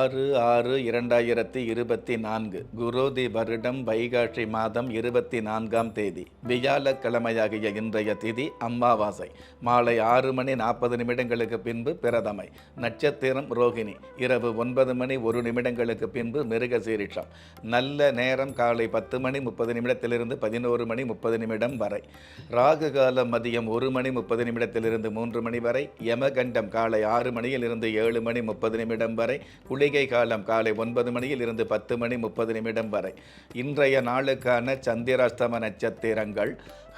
ஆறு ஆறு இரண்டாயிரத்தி இருபத்தி நான்கு குரோதி வருடம் வைகாட்சி மாதம் இருபத்தி நான்காம் தேதி வியாழக்கிழமையாகிய இன்றைய திதி அம்மாவாசை மாலை ஆறு மணி நாற்பது நிமிடங்களுக்கு பின்பு பிரதமை நட்சத்திரம் ரோகிணி இரவு ஒன்பது மணி ஒரு நிமிடங்களுக்கு பின்பு மிருக சீரிஷம் நல்ல நேரம் காலை பத்து மணி முப்பது நிமிடத்திலிருந்து பதினோரு மணி முப்பது நிமிடம் வரை ராகு காலம் மதியம் ஒரு மணி முப்பது நிமிடத்திலிருந்து மூன்று மணி வரை யமகண்டம் காலை ஆறு மணியிலிருந்து ஏழு மணி முப்பது நிமிடம் வரை குளிகை காலம் காலை ஒன்பது மணியில் இருந்து பத்து மணி முப்பது நிமிடம் வரை. இன்றைய நாளுக்கான சந்திராஸ்தம நட்சத்திரங்கள்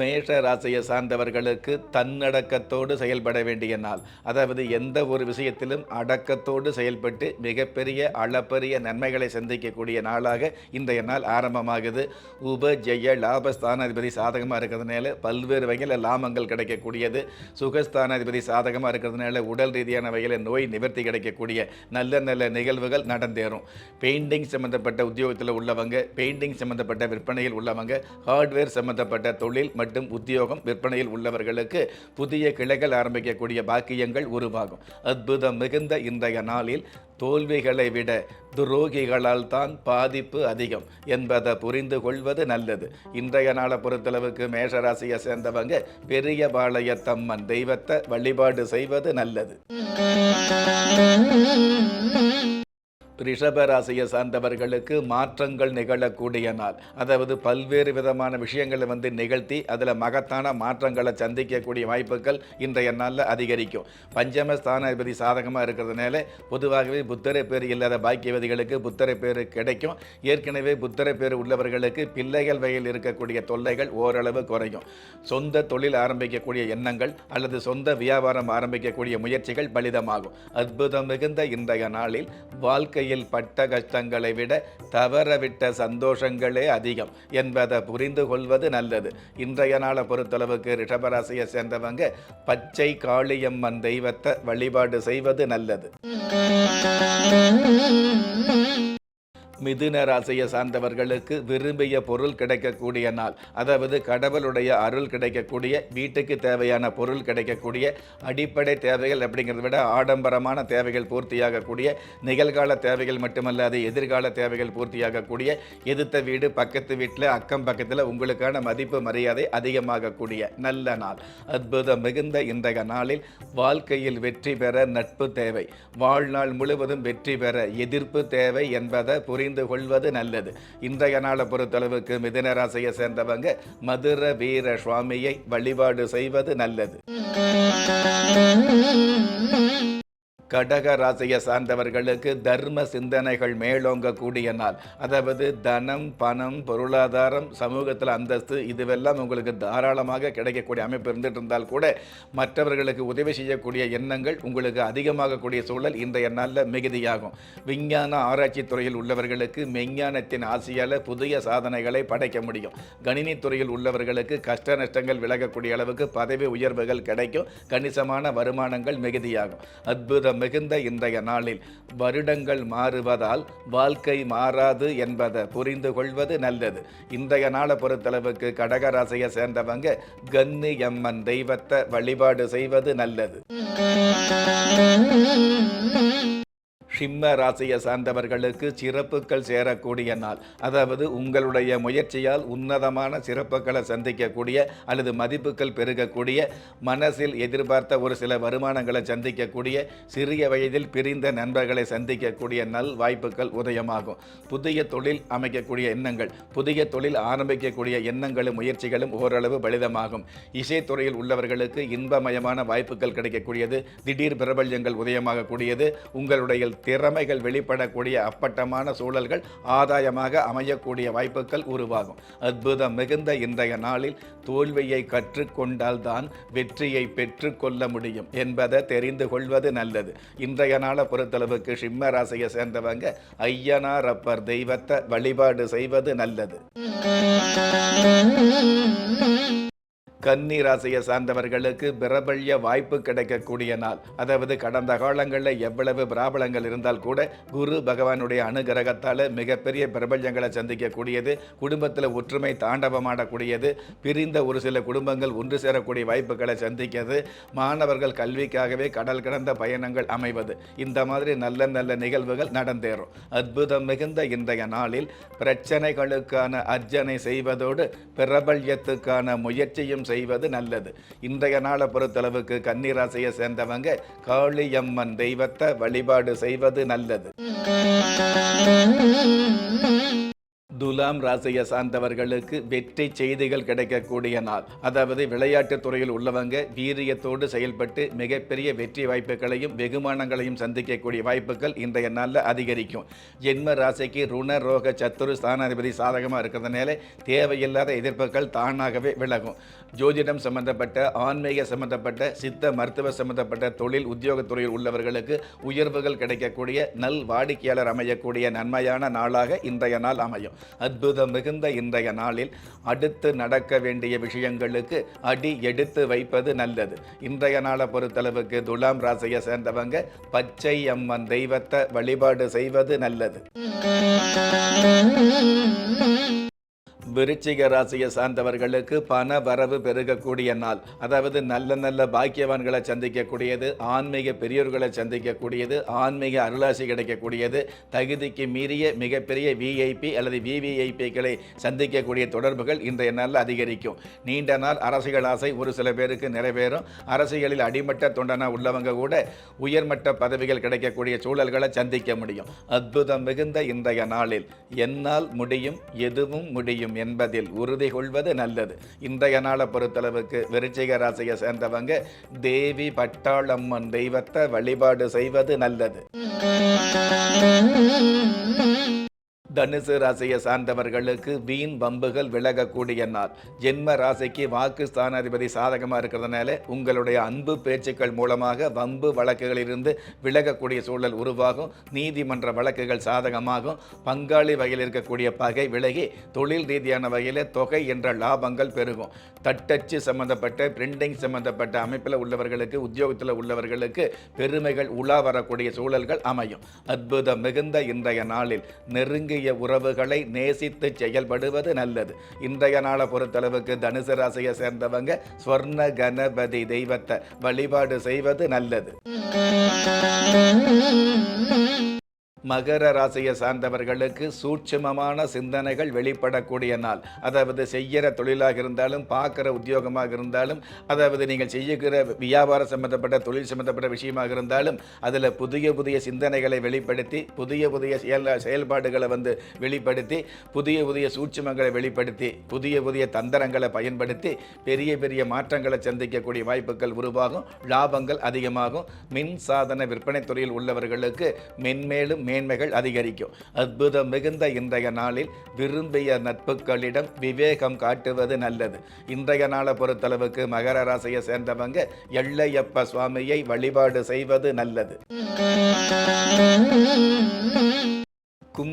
மேஷ ராசியை சார்ந்தவர்களுக்கு தன்னடக்கத்தோடு செயல்பட வேண்டிய நாள். அதாவது எந்த ஒரு விஷயத்திலும் அடக்கத்தோடு செயல்பட்டு மிகப்பெரிய அளப்பரிய நன்மைகளை சந்திக்கக்கூடிய நாளாக இன்றைய நாள் ஆரம்பமாகுது. உப ஜெய லாபஸ்தானாதிபதி சாதகமாக இருக்கிறதுனால பல்வேறு வகையில் லாபங்கள் கிடைக்கக்கூடியது. சுகஸ்தானாதிபதி சாதகமாக இருக்கிறதுனால உடல் ரீதியான வகையில் நோய் நிவர்த்தி கிடைக்கக்கூடிய நல்ல நல்ல நிகழ்வுகள் நடந்தேறும். பெயிண்டிங் சம்மந்தப்பட்ட உத்தியோகத்தில் உள்ளவங்க பெயிண்டிங் சம்மந்தப்பட்ட விற்பனையில் உள்ளவங்க ஹார்ட்வேர் சம்மந்தப்பட்ட தொழில் மற்றும் உத்தியோகம் விற்பனையில் உள்ளவர்களுக்கு புதிய கிளைகள் ஆரம்பிக்கக்கூடிய பாக்கியங்கள் உருவாகும். அற்புதம் மிகுந்த இன்றைய நாளில் தோல்விகளை விட துரோகிகளால் தான் பாதிப்பு அதிகம் என்பதை புரிந்து கொள்வது நல்லது. இன்றைய நாளை பொறுத்தளவுக்கு மேஷராசியை சேர்ந்தவங்க பெரிய பாளையத்தம்மன் தெய்வத்தை வழிபாடு செய்வது நல்லது. ரிஷபராசியை சார்ந்தவர்களுக்கு மாற்றங்கள் நிகழக்கூடிய நாள். அதாவது பல்வேறு விதமான விஷயங்களை வந்து நிகழ்த்தி அதில் மகத்தான மாற்றங்களை சந்திக்கக்கூடிய வாய்ப்புகள் இன்றைய நாளில் அதிகரிக்கும். பஞ்சம ஸ்தானாதிபதி சாதகமாக இருக்கிறதுனால பொதுவாகவே புத்தரை பேர் இல்லாத பாக்கியவதிகளுக்கு புத்தரை பேர் கிடைக்கும். ஏற்கனவே புத்தரை பேர் உள்ளவர்களுக்கு பிள்ளைகள் வகையில் இருக்கக்கூடிய தொல்லைகள் ஓரளவு குறையும். சொந்த தொழில் ஆரம்பிக்கக்கூடிய எண்ணங்கள் அல்லது சொந்த வியாபாரம் ஆரம்பிக்கக்கூடிய முயற்சிகள் பலிதமாகும். அற்புதம் மிகுந்த இன்றைய நாளில் வாழ்க்கையை வாழ்க்கையில் பட்ட கஷ்டங்களை விட தவறவிட்ட சந்தோஷங்களே அதிகம் என்பதை புரிந்து கொள்வது நல்லது. இன்றைய நாளை பொறுத்தளவுக்கு ரிஷபராசியை சேர்ந்தவங்க பச்சை காளியம்மன் தெய்வத்தை வழிபாடு செய்வது நல்லது. மிதுன ராசியை சார்ந்தவர்களுக்கு விரும்பிய பொருள் கிடைக்கக்கூடிய நாள். அதாவது கடவுளுடைய அருள் கிடைக்கக்கூடிய வீட்டுக்கு தேவையான பொருள் கிடைக்கக்கூடிய அடிப்படை தேவைகள் அப்படிங்கிறத விட ஆடம்பரமான தேவைகள் பூர்த்தியாகக்கூடிய நிகழ்கால தேவைகள் மட்டுமல்லாது எதிர்கால தேவைகள் பூர்த்தியாகக்கூடிய எதிர்த்த வீடு பக்கத்து வீட்டில் அக்கம் பக்கத்தில் உங்களுக்கான மதிப்பு மரியாதை அதிகமாகக்கூடிய நல்ல நாள். அற்புதம் மிகுந்த இன்றைய நாளில் வாழ்க்கையில் வெற்றி பெற நட்பு தேவை. வாழ்நாள் முழுவதும் வெற்றி பெற எதிர்ப்பு தேவை என்பதை புரிந்து கொள்வது நல்லது. இன்றைய நாளை பொறுத்தளவுக்கு மிதுனராசியை சேர்ந்தவங்க மதுர வீர சுவாமியை வழிபாடு செய்வது நல்லது. கடக ராசியை சார்ந்தவர்களுக்கு தர்ம சிந்தனைகள் மேலோங்கக்கூடிய நாள். அதாவது தனம் பணம் பொருளாதாரம் சமூகத்தில் அந்தஸ்து இதுவெல்லாம் உங்களுக்கு தாராளமாக கிடைக்கக்கூடிய அமைப்பு இருந்துட்டு இருந்தால் கூட மற்றவர்களுக்கு உதவி செய்யக்கூடிய எண்ணங்கள் உங்களுக்கு அதிகமாகக்கூடிய சூழல் இன்றைய நாளில் மிகுதியாகும். விஞ்ஞான ஆராய்ச்சி துறையில் உள்ளவர்களுக்கு மெஞ்ஞானத்தின் ஆசையால் புதிய சாதனைகளை படைக்க முடியும். கணினி துறையில் உள்ளவர்களுக்கு கஷ்ட நஷ்டங்கள் விலகக்கூடிய அளவுக்கு பதவி உயர்வுகள் கிடைக்கும். கணிசமான வருமானங்கள் மிகுதியாகும். அற்புதம் மிகுந்த இன்றைய நாளில் வருடங்கள் மாறுவதால் வாழ்க்கை மாறாது என்பதை புரிந்து கொள்வது நல்லது. இன்றைய நாளை பொறுத்தளவுக்கு கடகராசியை சேர்ந்தவங்க கன்னி எம்மன் தெய்வத்தை வழிபாடு செய்வது நல்லது. சிம்ம ராசியை சார்ந்தவர்களுக்கு சிறப்புகள் சேரக்கூடிய நாள். அதாவது உங்களுடைய முயற்சியால் உன்னதமான சிறப்புகளை சந்திக்கக்கூடிய அல்லது மதிப்புகள் பெருகக்கூடிய மனசில் எதிர்பார்த்த ஒரு சில வருமானங்களை சந்திக்கக்கூடிய சிறிய வயதில் பிரிந்த நண்பர்களை சந்திக்கக்கூடிய நல் வாய்ப்புகள் உதயமாகும். புதிய தொழில் அமைக்கக்கூடிய எண்ணங்கள் புதிய தொழில் ஆரம்பிக்கக்கூடிய எண்ணங்களும் முயற்சிகளும் ஓரளவு பலிதமாகும். இசைத்துறையில் உள்ளவர்களுக்கு இன்பமயமான வாய்ப்புகள் கிடைக்கக்கூடியது திடீர் பிரபல்யங்கள் உதயமாகக்கூடியது உங்களுடைய திறமைகள் வெளிப்படக்கூடிய அப்பட்டமான சூழல்கள் ஆதாயமாக அமையக்கூடிய வாய்ப்புகள் உருவாகும். அற்புதம் மிகுந்த இன்றைய நாளில் தோல்வியை கற்றுக்கொண்டால்தான் வெற்றியை பெற்றுக்கொள்ள முடியும் என்பதை தெரிந்து கொள்வது நல்லது. இன்றைய நாளை பொறுத்தளவுக்கு சிம்ம ராசியை சேர்ந்தவங்க ஐயனார் அப்பர் தெய்வத்தை வழிபாடு செய்வது நல்லது. Mm-hmm. கன்னி ராசியை சார்ந்தவர்களுக்கு பிரபல்ய வாய்ப்பு கிடைக்கக்கூடிய நாள். அதாவது கடந்த காலங்களில் எவ்வளவு பிராபலங்கள் இருந்தால் கூட குரு பகவானுடைய அனுகிரகத்தால் மிகப்பெரிய பிரபல்யங்களை சந்திக்கக்கூடியது குடும்பத்தில் ஒற்றுமை தாண்டவமாடக்கூடியது பிரிந்த ஒரு சில குடும்பங்கள் ஒன்று சேரக்கூடிய வாய்ப்புகளை சந்திக்கிறது மாணவர்கள் கல்விக்காகவே கடல் கடந்த பயணங்கள் அமைவது. இந்த மாதிரி நல்ல நல்ல நிகழ்வுகள் நடந்தேறும். அற்புதம் மிகுந்த இன்றைய நாளில் பிரச்சனைகளுக்கான அர்ஜனை செய்வதோடு பிரபல்யத்துக்கான முயற்சியும் செய்வது நல்லது. இன்றைய நாளை பொறுத்தளவுக்கு கன்னிராசியை சேர்ந்தவங்க காளியம்மன் தெய்வத்தை வழிபாடு செய்வது நல்லது. துலாம் ராசியை சார்ந்தவர்களுக்கு வெற்றி செய்திகள் கிடைக்கக்கூடிய நாள். அதாவது விளையாட்டுத் துறையில் உள்ளவங்க வீரியத்தோடு செயல்பட்டு மிகப்பெரிய வெற்றி வாய்ப்புகளையும் வெகுமானங்களையும் சந்திக்கக்கூடிய வாய்ப்புகள் இன்றைய நாளில் அதிகரிக்கும். ஜென்ம ராசிக்கு ருண ரோக சத்துரு ஸ்தானாதிபதி சாதகமாக இருக்கிறதுனால தேவையில்லாத எதிர்ப்புகள் தானாகவே விலகும். ஜோதிடம் சம்பந்தப்பட்ட ஆன்மீக சம்பந்தப்பட்ட சித்த மருத்துவ சம்பந்தப்பட்ட தொழில் உத்தியோகத்துறையில் உள்ளவர்களுக்கு உயர்வுகள் கிடைக்கக்கூடிய நல் வாடிக்கையாளர் அமையக்கூடிய நன்மையான நாளாக இன்றைய நாள் அமையும். அற்புதம் மிகுந்த இன்றைய நாளில் அடுத்து நடக்க வேண்டிய விஷயங்களுக்கு அடி எடுத்து வைப்பது நல்லது. இன்றைய நாளை பொறுத்தளவுக்கு துலாம் ராசியை சேர்ந்தவங்க பச்சை அம்மன் தெய்வத்தை வழிபாடு செய்வது நல்லது. விருச்சிக ராசியை சார்ந்தவர்களுக்கு பண வரவு பெருகக்கூடிய நாள். அதாவது நல்ல நல்ல பாக்கியவான்களை சந்திக்கக்கூடியது ஆன்மீக பெரியோர்களை சந்திக்கக்கூடியது ஆன்மீக அருளாசி கிடைக்கக்கூடியது தகுதிக்கு மீறிய மிகப்பெரிய விஐபி அல்லது விவிஐபிகளை சந்திக்கக்கூடிய தொடர்புகள் இன்றைய நாளில் அதிகரிக்கும். நீண்ட நாள் அரசியல் ஆசை ஒரு சில பேருக்கு நிறைவேறும். அரசியலில் அடிமட்ட தொண்டனா உள்ளவங்க கூட உயர்மட்ட பதவிகள் கிடைக்கக்கூடிய சூழல்களை சந்திக்க முடியும். அற்புதம் மிகுந்த இன்றைய நாளில். என்னால் முடியும் எதுவும் முடியும் என்பதில் உறுதி கொள்வது நல்லது. இன்றைய நாளை பொறுத்தளவுக்கு விருச்சிக ராசியை சேர்ந்தவங்க தேவி பட்டாளம்மன் தெய்வத்தை வழிபாடு செய்வது நல்லது. தனுசு ராசியை சார்ந்தவர்களுக்கு வீண் வம்புகள் விலகக்கூடிய நாள். ஜென்ம ராசிக்கு வாக்கு ஸ்தானாதிபதி சாதகமாக இருக்கிறதுனால உங்களுடைய அன்பு பேச்சுக்கள் மூலமாக வம்பு வழக்குகளிலிருந்து விலகக்கூடிய சூழல் உருவாகும். நீதிமன்ற வழக்குகள் சாதகமாகும். பங்காளி வகையில் இருக்கக்கூடிய பகை விலகி தொழில் ரீதியான வகையில் தொகை என்ற லாபங்கள் பெருகும். தட்டச்சு சம்பந்தப்பட்ட பிரிண்டிங் சம்பந்தப்பட்ட அமைப்பில் உள்ளவர்களுக்கு உத்தியோகத்தில் உள்ளவர்களுக்கு பெருமைகள் உலா வரக்கூடிய சூழல்கள் அமையும். அற்புதம் மிகுந்த இன்றைய நாளில் நெருங்கிய உறவுகளை நேசித்து செயல்படுவது நல்லது. இன்றைய நாளை பொறுத்தளவுக்கு தனுசு ராசியை சேர்ந்தவங்க ஸ்வர்ண கணபதி தெய்வத்தை வழிபாடு செய்வது நல்லது. மகர ராசியை சார்ந்தவர்களுக்கு சூட்சுமமான சிந்தனைகள் வெளிப்படக்கூடிய நாள். அதாவது செய்கிற தொழிலாக இருந்தாலும் பார்க்குற உத்தியோகமாக இருந்தாலும் அதாவது நீங்கள் செய்யுகிற வியாபாரம் சம்பந்தப்பட்ட தொழில் சம்பந்தப்பட்ட விஷயமாக இருந்தாலும் அதில் புதிய புதிய சிந்தனைகளை வெளிப்படுத்தி புதிய புதிய செயல் செயல்பாடுகளை வந்து வெளிப்படுத்தி புதிய புதிய சூட்சுமங்களை வெளிப்படுத்தி புதிய புதிய தந்திரங்களை பயன்படுத்தி பெரிய பெரிய மாற்றங்களை சந்திக்கக்கூடிய வாய்ப்புகள் உருவாகும் லாபங்கள் அதிகமாகும். மின் சாதன விற்பனை துறையில் உள்ளவர்களுக்கு மென்மேலும் மேன்மைகள் அதிகரிக்கும். அற்புதம் மிகுந்த இன்றைய நாளில் விரும்பிய நட்புகளிடம் விவேகம் காட்டுவது நல்லது. இன்றைய நாளை பொறுத்தளவுக்கு மகர ராசியை சேர்ந்தவங்க எள்ளையப்ப சுவாமியை வழிபாடு செய்வது நல்லது.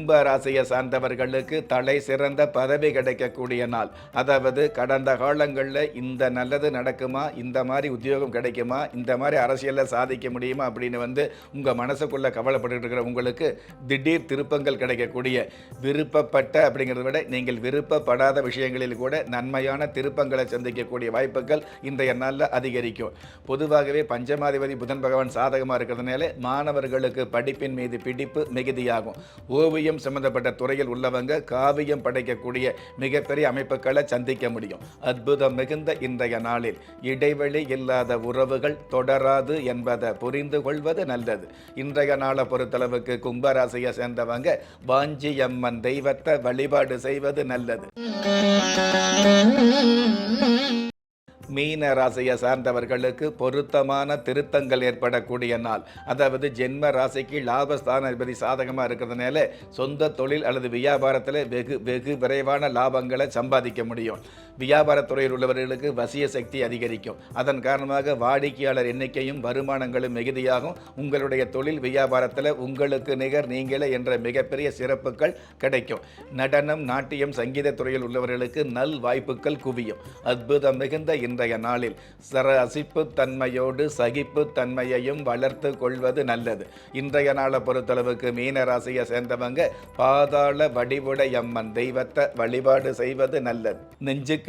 கும்ப ராசியை சார்ந்தவர்களுக்கு தலை சிறந்த பதவி கிடைக்கக்கூடிய நாள். அதாவது கடந்த காலங்களில் இந்த நல்லது நடக்குமா இந்த மாதிரி உத்தியோகம் கிடைக்குமா இந்த மாதிரி அரசியலில் சாதிக்க முடியுமா அப்படின்னு வந்து உங்கள் மனசுக்குள்ளே கவலைப்பட்டு இருக்கிற உங்களுக்கு திடீர் திருப்பங்கள் கிடைக்கக்கூடிய விருப்பப்பட்ட அப்படிங்கிறத விட நீங்கள் விருப்பப்படாத விஷயங்களில் கூட நன்மையான திருப்பங்களை சந்திக்கக்கூடிய வாய்ப்புகள் இன்றைய நாளில் அதிகரிக்கும். பொதுவாகவே பஞ்சமாதிபதி புதன் பகவான் சாதகமாக இருக்கிறதுனால மாணவர்களுக்கு படிப்பின் மீது பிடிப்பு மிகுதியாகும். ஓவியம் சம்பந்தப்பட்ட துறையில் உள்ளவங்க காவியம் படைக்கக்கூடிய மிகப்பெரிய அமைப்புகளை சந்திக்க முடியும். அற்புதம் மிகுந்த இன்றைய நாளில் இடைவெளி இல்லாத உறவுகள் தொடராது என்பதை புரிந்து கொள்வது நல்லது. இன்றைய நாளை பொறுத்தளவுக்கு கும்பராசியை சேர்ந்தவங்க வாஞ்சியம்மன் தெய்வத்தை வழிபாடு செய்வது நல்லது. மீன ராசியை சார்ந்தவர்களுக்கு பொருத்தமான திருத்தங்கள் ஏற்படக்கூடிய நாள். அதாவது ஜென்ம ராசிக்கு லாபஸ்தான அதிபதி சாதகமாக இருக்கிறதுனால சொந்த தொழில் அல்லது வியாபாரத்தில் வெகு வெகு விரைவான லாபங்களை சம்பாதிக்க முடியும். வியாபாரத்துறையில் உள்ளவர்களுக்கு வசிய சக்தி அதிகரிக்கும். அதன் காரணமாக வாடிக்கையாளர் எண்ணிக்கையும் வருமானங்களும் மிகுதியாகும். உங்களுடைய தொழில் வியாபாரத்தில் உங்களுக்கு நிகர் நீங்களே என்ற மிகப்பெரிய சிறப்புகள் கிடைக்கும். நடனம் நாட்டியம் சங்கீத துறையில் உள்ளவர்களுக்கு நல் வாய்ப்புகள் குவியும். அற்புதம் மிகுந்த இன்றைய நாளில் சர அசிப்பு தன்மையோடு சகிப்பு தன்மையையும் வளர்த்து கொள்வது நல்லது. இன்றைய நாளை பொறுத்தளவுக்கு மீன ராசியை சேர்ந்தவங்க பாதாள வடிவுடை அம்மன் தெய்வத்தை வழிபாடு செய்வது நல்லது. நெஞ்சுக்கு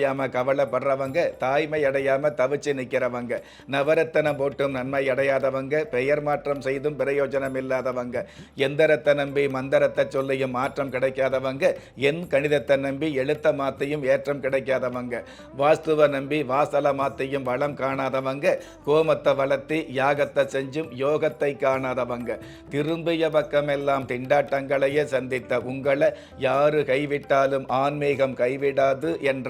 அடையாமல் கவலைப்படுறவங்க தாய்மை அடையாமல் தவிச்சு நிற்கிறவங்க நவரத்தனம் போட்டும் நன்மை அடையாதவங்க பெயர் மாற்றம் செய்தும் பிரயோஜனம் இல்லாதவங்க. எந்திரத்தை நம்பி மந்திரத்தை சொல்லியும் மாற்றம் கிடைக்காதவங்க என் கணிதத்தை நம்பி எழுத்த மாத்தையும் ஏற்றம் கிடைக்காதவங்க. வாஸ்துவ நம்பி வாசல மாத்தையும் வளம் காணாதவங்க கோமத்தை வளர்த்தி யாகத்தை செஞ்சும் யோகத்தை காணாதவங்க. திரும்பிய பக்கமெல்லாம் திண்டாட்டங்களையே சந்தித்த உங்களை யாரு கைவிட்டாலும் ஆன்மீகம் கைவிடாது என்ற